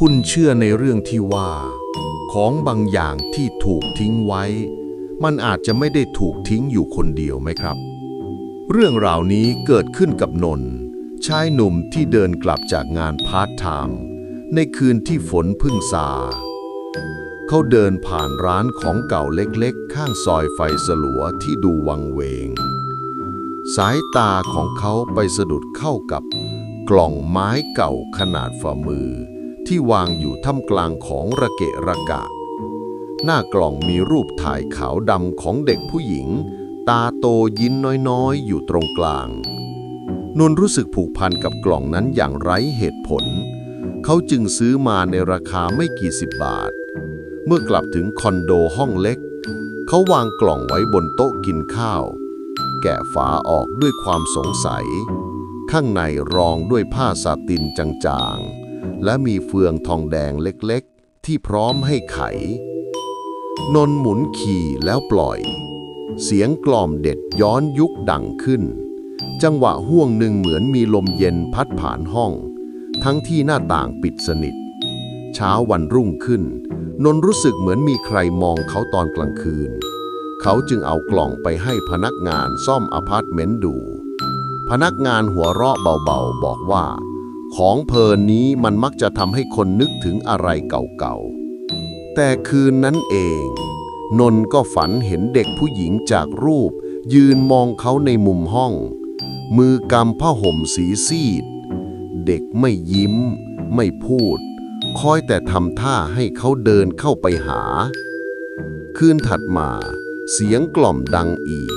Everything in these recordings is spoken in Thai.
คุณเชื่อในเรื่องที่ว่า ของบางอย่างที่ถูกทิ้งไว้ มันอาจจะไม่ได้ถูกทิ้งอยู่คนเดียวไหมครับ เรื่องราวนี้เกิดขึ้นกับนนท์ชายหนุ่มที่เดินกลับจากงานพาร์ทไทม์ในคืนที่ฝนพึ่งซาเขาเดินผ่านร้านของเก่าเล็กๆ ข้างซอยไฟสลัวที่ดูวังเวง สายตาของเขาไปสะดุดเข้ากับกล่องไม้เก่าขนาดฝ่ามือ ที่วางอยู่ท่ามกลางของระเกะระกะ หน้ากล่องมีรูปถ่ายขาวดำของเด็กผู้หญิง ตาโตยิ้นน้อยๆ อยู่ตรงกลาง นนรู้สึกผูกพันกับกล่องนั้นอย่างไร้เหตุผล เขาจึงซื้อมาในราคาไม่กี่สิบบาท เมื่อกลับถึงคอนโดห้องเล็ก เขาวางกล่องไว้บนโต๊ะกินข้าว แกะฝาออกด้วยความสงสัย ข้างในรองด้วยผ้าสาตินจางๆ และมีเฟืองทองแดงเล็กๆ ที่พร้อมให้ไข นนท์หมุนขี่แล้วปล่อย เสียงกล่อมเด็ดย้อนยุคดังขึ้น จังหวะห่วงหนึ่งเหมือนมีลมเย็นพัดผ่านห้อง ทั้งที่หน้าต่างปิดสนิท เช้าวันรุ่งขึ้น นนท์รู้สึกเหมือนมีใครมองเขาตอนกลางคืน เขาจึงเอากล่องไปให้พนักงานซ่อมอพาร์ตเมนต์ดู พนักงานหัวเราะเบาๆบอกว่า ของเพลินนี้มันมักจะทำให้คนนึกถึงอะไรเก่าๆ แต่คืนนั้นเอง นนท์ก็ฝันเห็นเด็กผู้หญิงจากรูป ยืนมองเขาในมุมห้อง มือกำผ้าห่มสีซีด เด็กไม่ยิ้ม ไม่พูด คอยแต่ทำท่าให้เขาเดินเข้าไปหา คืนถัดมา เสียงกล่อมดังอีก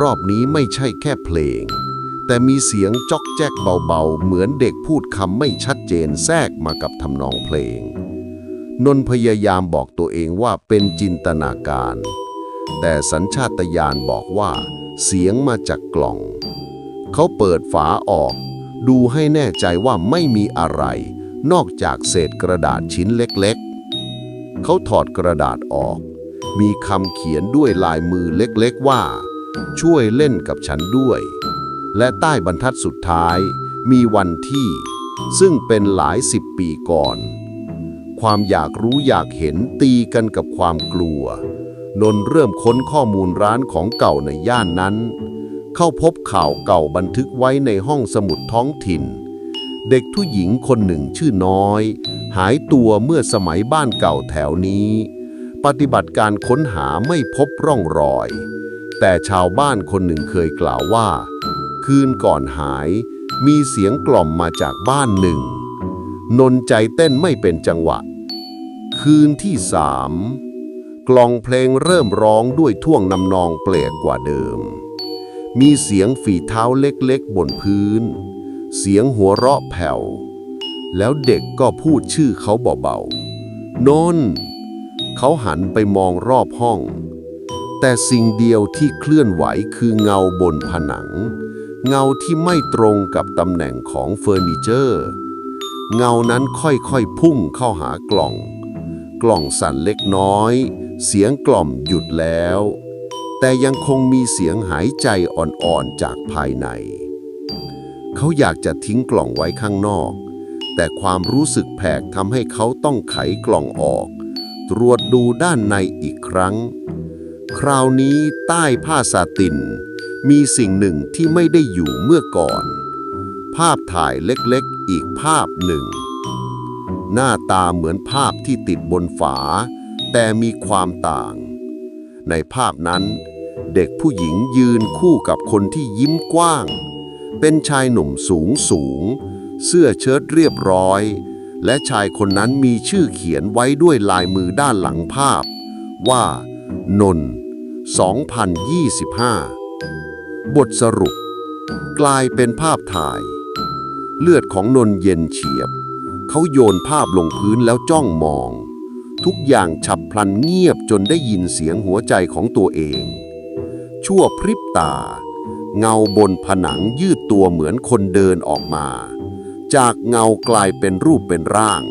รอบนี้ไม่ใช่แค่เพลง แต่มีเสียงจอกแจ๊กเบาๆ เหมือนเด็กพูดคำไม่ชัดเจนแทรกมากับทำนองเพลง นนพยายามบอกตัวเองว่าเป็นจินตนาการ แต่สัญชาตญาณบอกว่า เสียงมาจากกล่อง เขาเปิดฝาออก ดูให้แน่ใจว่าไม่มีอะไร นอกจากเศษกระดาษชิ้นเล็กๆ เขาถอดกระดาษออก มีคำเขียนด้วยลายมือเล็กๆว่า ช่วยเล่นกับฉันด้วย และใต้บรรทัดสุดท้ายมีวันที่ ซึ่งเป็นหลายสิบปีก่อน ความอยากรู้อยากเห็นตีกันกับความกลัว นนเริ่มค้นข้อมูลร้านของเก่าในย่านนั้น เข้าพบข่าวเก่าบันทึกไว้ในห้องสมุดท้องถิ่น เด็กผู้หญิงคนหนึ่งชื่อน้อย หายตัวเมื่อสมัยบ้านเก่าแถวนี้ ปฏิบัติการค้นหาไม่พบร่องรอย แต่ชาวบ้านคนหนึ่งเคยกล่าวว่า คืนก่อนหาย มีเสียงกล่อมมาจากบ้านหนึ่ง นนใจเต้นไม่เป็นจังหวะ คืนที่สามกล่องเพลงเริ่มร้องด้วยท่วงนำนองเปลี่ยนกว่าเดิม มีเสียงฝีเท้าเล็กๆบนพื้น เสียงหัวเราะแผ่ว แล้วเด็กก็พูดชื่อเขาเบาๆนนท์เขาหันไปมองรอบห้อง แต่สิ่งเดียวที่เคลื่อนไหวคือเงาบนผนัง เงาที่ไม่ตรงกับตำแหน่งของเฟอร์นิเจอร์ เงานั้นค่อยๆพุ่งเข้าหากล่อง กล่องสั่นเล็กน้อย เสียงกล่อมหยุดแล้ว แต่ยังคงมีเสียงหายใจอ่อนๆจากภายใน เขาอยากจะทิ้งกล่องไว้ข้างนอก แต่ความรู้สึกแผลกทำให้เขาต้องไขกล่องออก ตรวจดูด้านในอีกครั้ง คราวนี้ใต้ผ้าสาติน มีสิ่งหนึ่งที่ไม่ได้อยู่เมื่อก่อน ภาพถ่ายเล็กๆ อีกภาพหนึ่ง หน้าตาเหมือนภาพที่ติดบนฝา แต่มีความต่าง ในภาพนั้น เด็กผู้หญิงยืนคู่กับคนที่ยิ้มกว้าง เป็นชายหนุ่มสูงสูง เสื้อเชิ้ตเรียบร้อย และชายคนนั้นมีชื่อเขียนไว้ด้วยลายมือด้านหลังภาพ ว่า นนท์2025 บทสรุป กลายเป็นภาพถ่าย เลือดของนนเย็นเฉียบ เขาโยนภาพลงพื้นแล้วจ้องมอง ทุกอย่างฉับพลันเงียบจนได้ยินเสียงหัวใจของตัวเอง ชั่วพริบตา เงาบนผนังยืดตัวเหมือนคนเดินออกมา จากเงากลายเป็นรูปเป็นร่าง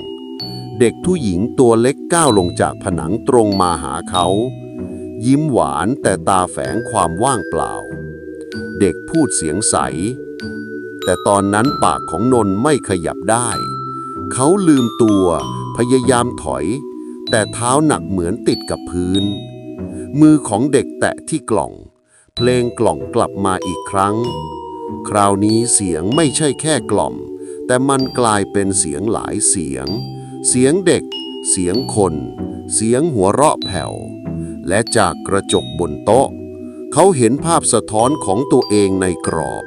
เด็กผู้หญิงตัวเล็กก้าวลงจากผนังตรงมาหาเขา ยิ้มหวานแต่ตาแฝงความว่างเปล่า เด็กพูดเสียงใส แต่ตอนนั้นปากของนนท์ไม่ขยับได้ เขาลืมตัว พยายามถอย แต่เท้าหนักเหมือนติดกับพื้น มือของเด็กแตะที่กล่อง เพลงกล่องกลับมาอีกครั้ง คราวนี้เสียงไม่ใช่แค่กล่อม แต่มันกลายเป็นเสียงหลายเสียง เสียงเด็ก เสียงคน เสียงหัวเราะแผ่ว และจากกระจกบนโต๊ะ เขาเห็นภาพสะท้อนของตัวเองในกรอบ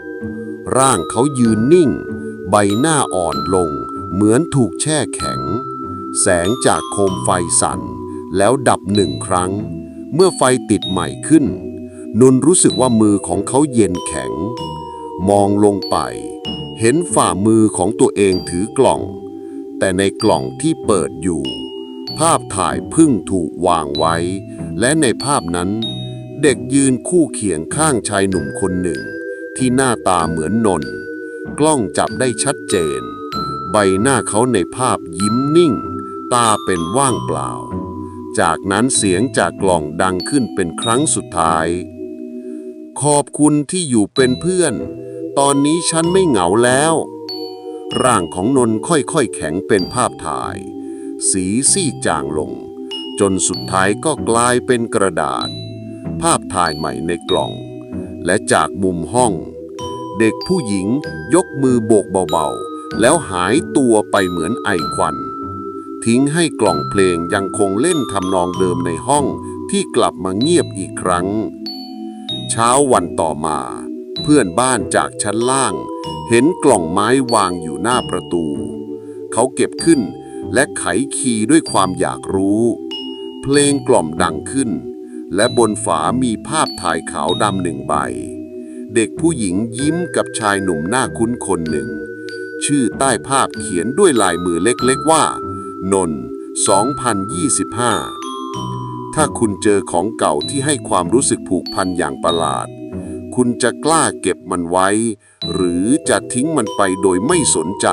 ร่างเขายืนนิ่ง ใบหน้าอ่อนลง เหมือนถูกแช่แข็ง แสงจากโคมไฟสั่น แล้วดับหนึ่งครั้ง เมื่อไฟติดใหม่ขึ้น นุนรู้สึกว่ามือของเขาเย็นแข็ง มองลงไป เห็นฝ่ามือของตัวเองถือกล่อง แต่ในกล่องที่เปิดอยู่ ภาพถ่ายพึ่งถูกวางไว้ และในภาพนั้น เด็กยืนคู่เคียงข้างชายหนุ่มคนหนึ่ง ที่หน้าตาเหมือนนนท์กล้องจับได้ชัดเจน ใบหน้าเขาในภาพยิ้มนิ่ง ตาเป็นว่างเปล่า จากนั้นเสียงจากกล่องดังขึ้นเป็นครั้งสุดท้าย ขอบคุณที่อยู่เป็นเพื่อน ตอนนี้ฉันไม่เหงาแล้ว ร่างของนนท์ค่อยๆแข็งเป็นภาพถ่าย สีซีดจางลง จนสุดท้ายก็กลายเป็นกระดาษ ภาพถ่ายใหม่ในกล่อง และจากมุมห้อง เด็กผู้หญิงยกมือโบกเบาๆ แล้วหายตัวไปเหมือนไอควัน ทิ้งให้กล่องเพลงยังคงเล่นทำนองเดิมในห้องที่กลับมาเงียบอีกครั้ง เช้าวันต่อมา เพื่อนบ้านจากชั้นล่าง เห็นกล่องไม้วางอยู่หน้าประตู เขาเก็บขึ้นและไขคีย์ด้วยความอยากรู้ เพลงกล่อมดังขึ้น และบนฝามีภาพถ่ายขาวดำหนึ่งใบ เด็กผู้หญิงยิ้มกับชายหนุ่มหน้าคุ้นคนหนึ่ง ชื่อใต้ภาพเขียนด้วยลายมือเล็กๆว่า นนท์2025 ถ้าคุณเจอของเก่าที่ให้ความรู้สึกผูกพันอย่างประหลาด คุณจะกล้าเก็บมันไว้ หรือจะทิ้งมันไปโดยไม่สนใจ